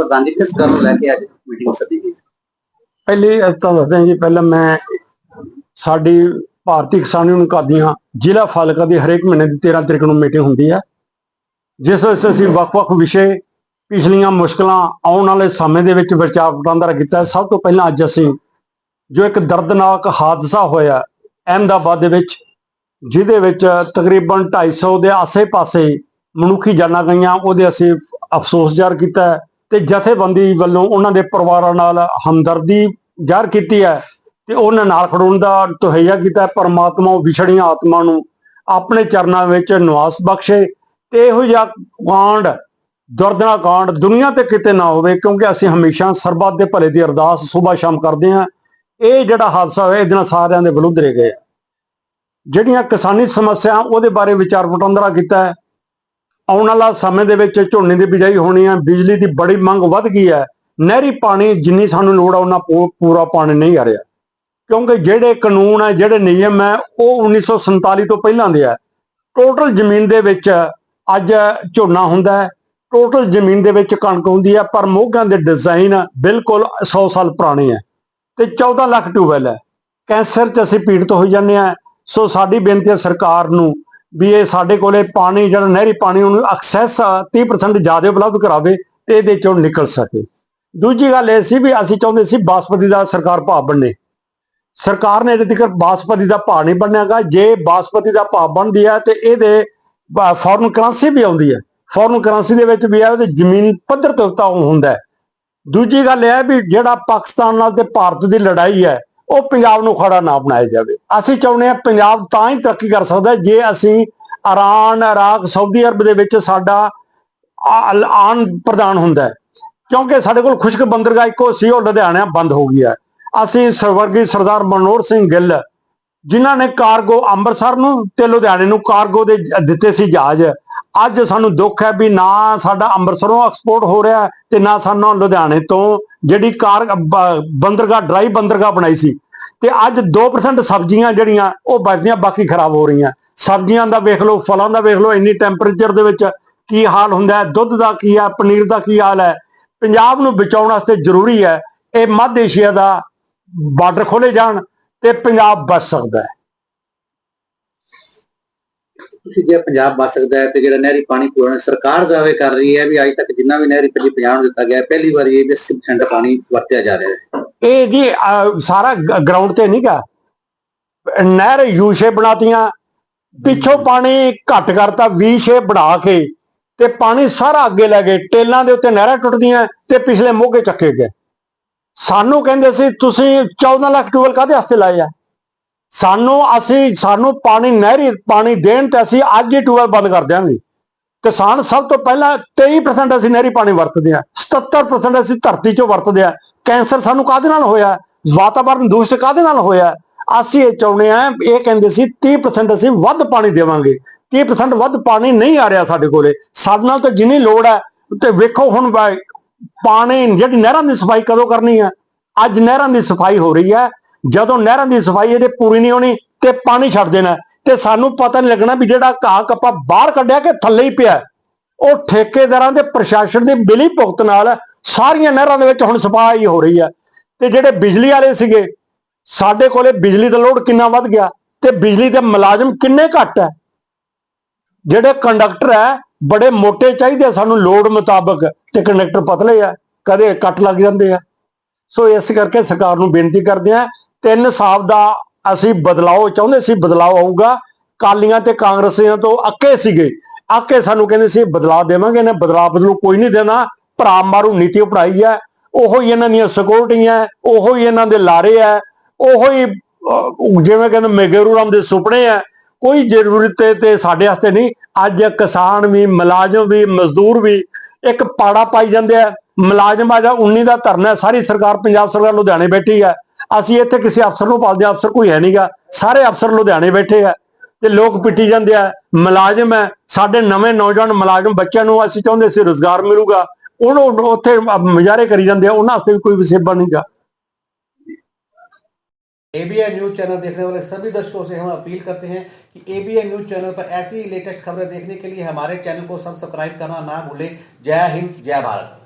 ਪ੍ਰਧਾਨ ਜੀ, ਕਿਸ ਗੱਲ ਨੂੰ ਲੈ ਕੇ ਅੱਜ ਮੀਟਿੰਗ ਸੱਦੀ ਗਈ? ਪਹਿਲੇ ਤਾਂ ਦੱਸਦੇ ਹਾਂ ਜੀ, ਪਹਿਲਾਂ ਮੈਂ ਸਾਡੀ ਭਾਰਤੀ ਕਿਸਾਨ ਯੂਨੀਅਨ ਕਾਦੀਆਂ ਜ਼ਿਲ੍ਹਾ ਫਾਲਕਾ ਦੀ ਹਰੇਕ ਮਹੀਨੇ ਦੀ 13 ਤਰੀਕ ਨੂੰ ਮੀਟਿੰਗ ਹੁੰਦੀ ਹੈ ਜਿਸ ਵਿੱਚ ਅਸੀਂ ਵੱਖ-ਵੱਖ ਵਿਸ਼ੇ ਪਿਛਲੀਆਂ ਮੁਸ਼ਕਲਾਂ ਆਉਣ ਵਾਲੇ ਸਮੇਂ ਦੇ ਵਿੱਚ ਵਿਚਾਰ ਵਟਾਂਦਰਾ ਕੀਤਾ ਸਭ ਤੋਂ ਪਹਿਲਾਂ ਅੱਜ ਅਸੀਂ ਜੋ ਇੱਕ ਦਰਦਨਾਕ ਹਾਦਸਾ ਹੋਇਆ ਅਹਿਮਦਾਬਾਦ ਦੇ ਵਿੱਚ, ਜਿਹਦੇ ਵਿੱਚ ਤਕਰੀਬਨ 250 ਦੇ ਆਸੇ-ਪਾਸੇ ਮਨੁੱਖੀ ਜਾਨਾਂ ਗਈਆਂ, ਉਹਦੇ ਅਸੀਂ ਅਫਸੋਸ ਜ਼ਾਹਰ ਕੀਤਾ ਹੈ। ਤੇ ਜਥੇਬੰਦੀ ਵੱਲੋਂ ਉਹਨਾਂ ਦੇ ਪਰਿਵਾਰਾਂ ਨਾਲ ਹਮਦਰਦੀ ਜ਼ਾਹਰ ਕੀਤੀ ਹੈ ਤੇ ਉਹਨਾਂ ਨਾਲ ਖੜੋਣ ਦਾ ਤਹਈਆ ਕੀਤਾ ਪਰਮਾਤਮਾ ਉਹ ਵਿਛੜੀਆਂ ਆਤਮਾ ਨੂੰ ਆਪਣੇ ਚਰਨਾਂ ਵਿੱਚ ਨਿਵਾਸ ਬਖਸ਼ੇ ਤੇ ਇਹੋ ਜਿਹਾ ਕਾਂਡ ਦਰਦਨਾਕ ਕਾਂਡ ਦੁਨੀਆ ਤੇ ਕਿਤੇ ਨਾ ਹੋਵੇ, ਕਿਉਂਕਿ ਅਸੀਂ ਹਮੇਸ਼ਾ ਸਰਬੱਤ ਦੇ ਭਲੇ ਦੀ ਅਰਦਾਸ ਸਵੇਰ ਸ਼ਾਮ ਕਰਦੇ ਹਾਂ। ਇਹ ਜਿਹੜਾ ਹਾਦਸਾ ਹੋਇਆ, ਇਹਦੇ ਨਾਲ ਸਾਰਿਆਂ ਦੇ ਵਿਰੁੱਧ ਰਹਿ ਗਏ ਜਿਹੜੀਆਂ ਕਿਸਾਨੀ ਸਮੱਸਿਆ, ਉਹਦੇ ਬਾਰੇ ਵਿਚਾਰ ਵਟਾਂਦਰਾ ਕੀਤਾ ਆਉਣ ਵਾਲਾ ਸਮੇਂ ਦੇ ਵਿੱਚ ਝੋਨੇ ਦੀ ਬਿਜਾਈ ਹੋਣੀ ਹੈ ਬਿਜਲੀ ਦੀ ਬੜੀ ਮੰਗ ਵੱਧ ਗਈ ਹੈ ਨਹਿਰੀ ਪਾਣੀ ਜਿੰਨੀ ਸਾਨੂੰ ਲੋੜ ਆ, ਉਹਨਾਂ ਪੂ- ਪੂਰਾ ਪਾਣੀ ਨਹੀਂ ਆ ਰਿਹਾ। ਕਿਉਂਕਿ ਜਿਹੜੇ ਕਾਨੂੰਨ ਹੈ ਜਿਹੜੇ ਨਿਯਮ ਹੈ ਉਹ 1947 ਤੋਂ ਪਹਿਲਾਂ ਦੇ ਆ। ਟੋਟਲ ਜ਼ਮੀਨ ਦੇ ਵਿੱਚ ਅੱਜ ਝੋਨਾ ਹੁੰਦਾ ਹੈ। ਟੋਟਲ ਜ਼ਮੀਨ ਦੇ ਵਿੱਚ ਕਣਕ ਹੁੰਦੀ ਹੈ ਪਰ ਮੋਗਾਂ ਦੇ ਡਿਜ਼ਾਈਨ ਬਿਲਕੁਲ 100 ਸਾਲ ਪੁਰਾਣੇ ਹੈ ਤੇ 14 ਲੱਖ ਟਿਊਬਵੈਲ ਹੈ ਕੈਂਸਰ 'ਚ ਅਸੀਂ ਪੀੜਤ ਹੋਈ ਜਾਂਦੇ ਆ। ਸੋ ਸਾਡੀ ਬੇਨਤੀ ਹੈ ਸਰਕਾਰ ਨੂੰ ਵੀ ਇਹ ਸਾਡੇ ਕੋਲੇ ਪਾਣੀ, ਜਿਹੜਾ ਨਹਿਰੀ ਪਾਣੀ ਉਹਨੂੰ ਐਕਸੈਸ 30% ਜ਼ਿਆਦਾ ਉਪਲਬਧ ਕਰਾਵੇ ਤੇ ਇਹਦੇ ਚੋਂ ਨਿਕਲ ਸਕੇ। ਦੂਜੀ ਗੱਲ ਇਹ ਸੀ ਵੀ ਅਸੀਂ ਚਾਹੁੰਦੇ ਸੀ ਬਾਸਪਤੀ ਦਾ ਸਰਕਾਰ ਭਾਅ ਬਣਨੇ ਸਰਕਾਰ ਨੇ ਇਹਦੇ ਤੱਕ ਬਾਸਪਤੀ ਦਾ ਭਾਅ ਨਹੀਂ ਬਣਿਆਗਾ। ਜੇ ਬਾਸਪਤੀ ਦਾ ਭਾਅ ਬਣਦੀ ਹੈ ਤੇ ਇਹਦੇ ਫੋਰਨ ਕਰੰਸੀ ਵੀ ਆਉਂਦੀ ਹੈ। ਫੋਰਨ ਕਰੰਸੀ ਦੇ ਵਿੱਚ ਵੀ ਹੈ, ਉਹਦੇ ਜ਼ਮੀਨ ਪੱਧਰ ਤੋਂ ਤਾਂ ਹੁੰਦਾ ਦੂਜੀ ਗੱਲ ਇਹ ਹੈ ਵੀ ਜਿਹੜਾ ਪਾਕਿਸਤਾਨ ਨਾਲ ਤੇ ਭਾਰਤ ਦੀ ਲੜਾਈ ਹੈ ਉਹ ਪੰਜਾਬ ਨੂੰ ਖੜਾ ਨਾ ਬਣਾਇਆ ਜਾਵੇ ਅਸੀਂ ਚਾਹੁੰਦੇ ਹਾਂ ਪੰਜਾਬ ਤਾਂ ਹੀ ਤਰੱਕੀ ਕਰ ਸਕਦਾ ਜੇ ਅਸੀਂ ਇਰਾਨ, ਇਰਾਕ, ਸਾਊਦੀ ਅਰਬ ਦੇ ਵਿੱਚ ਸਾਡਾ ਆਨ ਪ੍ਰਦਾਨ ਹੁੰਦਾ ਹੈ ਕਿਉਂਕਿ ਸਾਡੇ ਕੋਲ ਖੁਸ਼ਕ ਬੰਦਰਗਾਹ ਇੱਕੋ ਸੀ, ਉਹ ਲੁਧਿਆਣਾ ਬੰਦ ਹੋ ਗਈ ਹੈ। ਅਸੀਂ ਸਵਰਗੀ ਸਰਦਾਰ ਮਨੋਹਰ ਸਿੰਘ ਗਿੱਲ, ਜਿਨ੍ਹਾਂ ਨੇ ਕਾਰਗੋ ਅੰਮ੍ਰਿਤਸਰ ਨੂੰ ਤੇ ਲੁਧਿਆਣੇ ਨੂੰ ਕਾਰਗੋ ਦੇ ਦਿੱਤੇ ਸੀ ਜਹਾਜ਼ ਅੱਜ ਸਾਨੂੰ ਦੁੱਖ ਹੈ ਵੀ ਨਾ ਸਾਡਾ ਅੰਮ੍ਰਿਤਸਰੋਂ ਐਕਸਪੋਰਟ ਹੋ ਰਿਹਾ ਹੈ ਤੇ ਨਾ ਸਾਨੂੰ ਲੁਧਿਆਣੇ ਤੋਂ ਜਿਹੜੀ ਕਾਰ ਬੰਦਰਗਾਹ ਡਰਾਈ ਬੰਦਰਗਾਹ ਬਣਾਈ ਸੀ। ਤੇ ਅੱਜ 2% ਸਬਜ਼ੀਆਂ ਜਿਹੜੀਆਂ, ਉਹ ਬਚਦੀਆਂ ਬਾਕੀ ਖਰਾਬ ਹੋ ਰਹੀਆਂ। ਸਬਜ਼ੀਆਂ ਦਾ ਵੇਖ ਲਓ, ਫਲਾਂ ਦਾ ਵੇਖ ਲਓ, ਇੰਨੀ ਟੈਂਪਰੇਚਰ ਦੇ ਵਿੱਚ ਕੀ ਹਾਲ ਹੁੰਦਾ ਹੈ, ਦੁੱਧ ਦਾ ਕੀ ਹੈ, ਪਨੀਰ ਦਾ ਕੀ ਹਾਲ ਹੈ। ਪੰਜਾਬ ਨੂੰ ਬਚਾਉਣ ਵਾਸਤੇ ਜ਼ਰੂਰੀ ਹੈ, ਇਹ ਮੱਧ ਏਸ਼ੀਆ ਦਾ ਬਾਰਡਰ ਖੋਲੇ ਜਾਣ ਤੇ ਪੰਜਾਬ ਬਚ ਸਕਦਾ ਹੈ। ਜੇ ਪੰਜਾਬ ਬਚ ਸਕਦਾ ਹੈ ਤੇ ਜਿਹੜਾ ਨਹਿਰੀ ਪਾਣੀ ਪੂਰਨ ਸਰਕਾਰ ਦਾਅਵੇ ਕਰ ਰਹੀ ਹੈ ਵੀ ਅੱਜ ਤੱਕ ਜਿੰਨਾ ਵੀ ਨਹਿਰੀ ਪਾਣੀ ਪੰਜਾਬ ਨੂੰ ਦਿੱਤਾ ਗਿਆ ਪਹਿਲੀ ਵਾਰੀ ਇਹ ਵੀ 80% ਪਾਣੀ ਵਰਤਿਆ ਜਾ ਰਿਹਾ ਹੈ। ਇਹ ਜੀ ਸਾਰਾ ਗਰਾਊਂਡ ਤੇ ਨਹੀਂਗਾ ਨਹਿਰ ਯੂ ਸ਼ੇਪ ਬਣਾਤੀਆਂ ਪਿੱਛੋਂ ਪਾਣੀ ਘੱਟ ਕਰਤਾ ਵੀ ਸ਼ੇਪ ਬਣਾ ਕੇ ਤੇ ਪਾਣੀ ਸਾਰਾ ਅੱਗੇ ਲੈ ਗਏ ਟੇਲਾਂ ਦੇ ਉੱਤੇ ਨਹਿਰਾਂ ਟੁੱਟਦੀਆਂ ਤੇ ਪਿਛਲੇ ਮੋਗੇ ਚੱਕੇ ਗਏ। ਸਾਨੂੰ ਕਹਿੰਦੇ ਸੀ ਤੁਸੀਂ 14 ਲੱਖ ਟੂਵਲ ਕਾਹਦੇ ਵਾਸਤੇ ਲਾਏ ਆ? ਸਾਨੂੰ ਅਸੀਂ, ਸਾਨੂੰ ਪਾਣੀ ਨਹਿਰੀ ਪਾਣੀ ਦੇਣ ਤੇ ਅਸੀਂ ਅੱਜ ਹੀ ਟੂਵਲ ਬੰਦ ਕਰ ਦਿਆਂਗੇ। ਕਿਸਾਨ ਸਭ ਤੋਂ ਪਹਿਲਾਂ 23% ਅਸੀਂ ਨਹਿਰੀ ਪਾਣੀ ਵਰਤਦੇ ਆ 77% ਅਸੀਂ ਧਰਤੀ 'ਚੋਂ ਵਰਤਦੇ ਆ ਕੈਂਸਰ ਸਾਨੂੰ ਕਾਹਦੇ ਨਾਲ ਹੋਇਆ? ਵਾਤਾਵਰਨ ਦੂਸ਼ਿਤ ਕਾਹਦੇ ਨਾਲ ਹੋਇਆ? ਅਸੀਂ ਇਹ ਚਾਹੁੰਦੇ ਆ ਇਹ ਕਹਿੰਦੇ ਸੀ 30% ਅਸੀਂ ਵੱਧ ਪਾਣੀ ਦੇਵਾਂਗੇ। 30% ਵੱਧ ਪਾਣੀ ਨਹੀਂ ਆ ਰਿਹਾ ਸਾਡੇ ਕੋਲੇ। ਸਾਡੇ ਨਾਲ ਤਾਂ ਜਿੰਨੀ ਲੋੜ ਹੈ, ਤੇ ਵੇਖੋ ਹੁਣ ਪਾਣੀ ਜਿਹੜੀ ਨਹਿਰਾਂ ਦੀ ਸਫ਼ਾਈ ਕਦੋਂ ਕਰਨੀ ਹੈ? ਅੱਜ ਨਹਿਰਾਂ ਦੀ ਸਫ਼ਾਈ ਹੋ ਰਹੀ ਹੈ ਜਦੋਂ ਨਹਿਰਾਂ ਦੀ ਸਫ਼ਾਈ ਇਹਦੇ ਪੂਰੀ ਨਹੀਂ ਹੋਣੀ ਤੇ ਪਾਣੀ ਛੱਡ ਦੇਣਾ, ਤੇ ਸਾਨੂੰ ਪਤਾ ਨਹੀਂ ਲੱਗਣਾ ਵੀ ਜਿਹੜਾ ਘਾਹ ਕੱਪਾ ਬਾਹਰ ਕੱਢਿਆ ਕਿ ਥੱਲੇ ਹੀ ਪਿਆ। ਉਹ ਠੇਕੇਦਾਰਾਂ ਦੇ ਪ੍ਰਸ਼ਾਸਨ ਦੀ ਬਿਲੀ ਭੁਗਤ ਨਾਲ ਸਾਰੀਆਂ ਨਹਿਰਾਂ ਦੇ ਵਿੱਚ ਹੁਣ ਸਫ਼ਾਈ ਹੋ ਰਹੀ ਹੈ ਤੇ ਜਿਹੜੇ ਬਿਜਲੀ ਵਾਲੇ ਸੀਗੇ, ਸਾਡੇ ਕੋਲੇ ਬਿਜਲੀ ਦਾ ਲੋਡ ਕਿੰਨਾ ਵੱਧ ਗਿਆ ਤੇ ਬਿਜਲੀ ਦੇ ਮੁਲਾਜ਼ਮ ਕਿੰਨੇ ਘੱਟ ਹੈ ਜਿਹੜੇ ਕੰਡਕਟਰ ਹੈ ਬੜੇ ਮੋਟੇ ਚਾਹੀਦੇ ਸਾਨੂੰ ਲੋਡ ਮੁਤਾਬਕ ਤੇ ਕੰਡਕਟਰ ਪਤਲੇ ਆ, ਕਦੇ ਕੱਟ ਲੱਗ ਜਾਂਦੇ ਆ। ਸੋ ਇਸ ਕਰਕੇ ਸਰਕਾਰ ਨੂੰ ਬੇਨਤੀ ਕਰਦੇ ਆ ਤਿੰਨ ਸਾਲ ਦਾ ਅਸੀਂ ਬਦਲਾਅ ਚਾਹੁੰਦੇ ਸੀ ਬਦਲਾਅ ਆਊਗਾ। ਕਾਲੀਆਂ ਤੇ ਕਾਂਗਰਸੀਆਂ ਤੋਂ ਅੱਕੇ ਸੀਗੇ। ਅੱਕੇ ਸਾਨੂੰ ਕਹਿੰਦੇ ਸੀ, ਬਦਲਾਅ ਦੇਵਾਂਗੇ ਨਾ ਬਦਲਾਅ ਬਦਲੂ ਕੋਈ ਨਹੀਂ ਦੇਣਾ। ਭਰਾ ਮਾਰੂ, ਨੀਤੀ ਅਪਣਾਈ ਹੈ। ਉਹੋ ਹੀ ਇਹਨਾਂ ਦੀਆਂ ਸਿਕਿਉਰਟੀਆਂ ਉਹੋ ਹੀ ਇਹਨਾਂ ਦੇ ਲਾਰੇ ਹੈ। ਉਹੋ ਹੀ ਜਿਵੇਂ ਕਹਿੰਦੇ ਮੇਗੇਰੂ ਰਾਮ ਦੇ ਸੁਪਨੇ ਹੈ। ਕੋਈ ਜ਼ਰੂਰਤ ਤੇ ਸਾਡੇ ਵਾਸਤੇ ਨਹੀਂ। ਅੱਜ ਕਿਸਾਨ ਵੀ, ਮੁਲਾਜ਼ਮ ਵੀ, ਮਜ਼ਦੂਰ ਵੀ ਇੱਕ ਪਾੜਾ ਪਾਈ ਜਾਂਦੇ ਆ ਮੁਲਾਜ਼ਮ ਆ ਜਾ 19 ਦਾ ਧਰਨਾ ਸਾਰੀ ਸਰਕਾਰ, ਪੰਜਾਬ ਸਰਕਾਰ ਲੁਧਿਆਣੇ ਬੈਠੀ ਹੈ। ਅਸੀਂ ਇੱਥੇ ਕਿਸੇ ਅਫਸਰ ਨੂੰ ਪਾਲਦੇ ਹਾਂ, ਅਫਸਰ ਕੋਈ ਹੈ ਨਹੀਂਗਾ ਸਾਰੇ ਅਫਸਰ ਲੁਧਿਆਣੇ ਬੈਠੇ ਆ ਤੇ ਲੋਕ ਪਿੱਟੀ ਜਾਂਦੇ ਆ ਮੁਲਾਜ਼ਮ ਹੈ ਸਾਡੇ ਨਵੇਂ ਨੌਜਵਾਨ ਮੁਲਾਜ਼ਮ ਬੱਚਿਆਂ ਨੂੰ ਅਸੀਂ ਚਾਹੁੰਦੇ ਸੀ ਰੋਜ਼ਗਾਰ ਮਿਲੂਗਾ ਉਹਨੂੰ ਉੱਥੇ ਮੁਜ਼ਾਹਰੇ ਕਰੀ ਜਾਂਦੇ ਆ ਉਹਨਾਂ ਵਾਸਤੇ ਵੀ ਕੋਈ ਵਿਸੇਬਾ ਨਹੀਂਗਾ एबीएन न्यूज चैनल देखने वाले सभी दर्शकों से हम अपील करते हैं कि एबीएन न्यूज चैनल पर ऐसी ही लेटेस्ट खबरें देखने के लिए हमारे चैनल को सब्सक्राइब करना ना भूलें जय हिंद जय भारत